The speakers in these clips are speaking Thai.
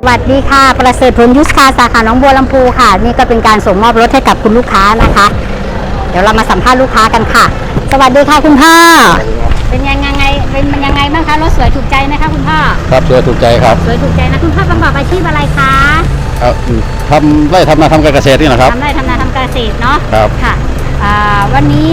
สวัสดีค่ะ ประเสริฐผลยุทธคาสาขาหนองบัวลำพูค่ะ นี่ก็เป็นการส่งมอบรถให้กับคุณลูกค้านะคะ เดี๋ยวเรามาสัมภาษณ์ลูกค้ากันค่ะ สวัสดีค่ะคุณพ่อ เป็นยังไงเป็นยังไงบ้างคะรถสวยถูกใจไหมคะคุณพ่อ ครับสวยถูกใจครับสวยถูกใจนะคุณพ่อประกอบอาชีพอะไรคะเอ่บทำไร่ทำนาทำการเกษตรนี่นะครับทำไร่ทำนาทำการเกษตรเนาะครับค่ะวันนี้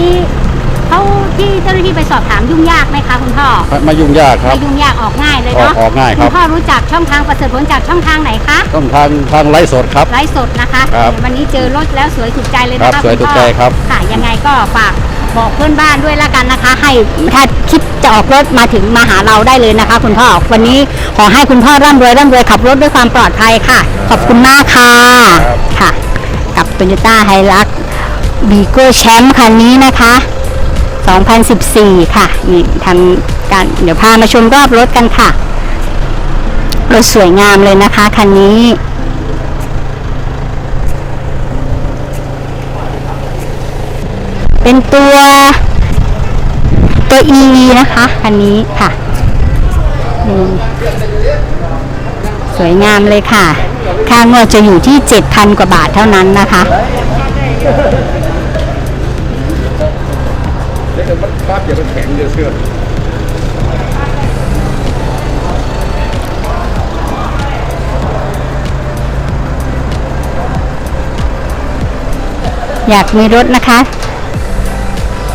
สอบถามยุ่งยากไหมคะคุณพ่อไม่ไม่ยุ่งยากครับ ไม่ยุ่งยากออกง่ายเลยเนาะออกออกง่ายครับคุณพ่อรู้จักช่องทางประเสริฐผลจากช่องทางไหนคะต้องทางทางไลฟ์สดครับ ไลฟ์สดนะคะครับวันนี้เจอรถแล้วสวยถูกใจเลยครันะคะบสวยณพ่อถูกใจครับค่ะยังไงก็ฝากบอกเพื่อนบ้านด้วยละกันนะคะ ให้ถ้าคิดจะออกรถมาถึงมาหาเราได้เลยนะคะ คุณพ่อวันนี้ขอให้คุณพ่อร่ำรวยร่ำรวยขับรถด้วยความปลอดภัยค่ะ ขอบคุณมากค่ะค่ะ กับ t o y o ต้าไฮรักบีโก้แชมป์คันนี้นะคะ 2014 ค่ะนี่ทำการเดี๋ยวพามาชมรอบรถกันค่ะ รถสวยงามเลยนะคะคันนี้เป็นตัวตัว E นะคะคันนี้ค่ะ สวยงามเลยค่ะ ค่างวดจะอยู่ที่ 7,000 กว่าบาทเท่านั้นนะคะ ครับอย่าไปแข็งเดือดเชื่ออยากมีรถนะคะ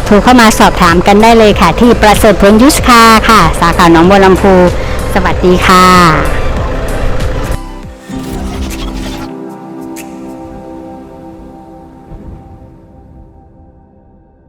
โทรเข้ามาสอบถามกันได้เลยค่ะ ที่ประเสริฐผลยุสคาค่ะ สาขาหนองบัวลำพู สวัสดีค่ะ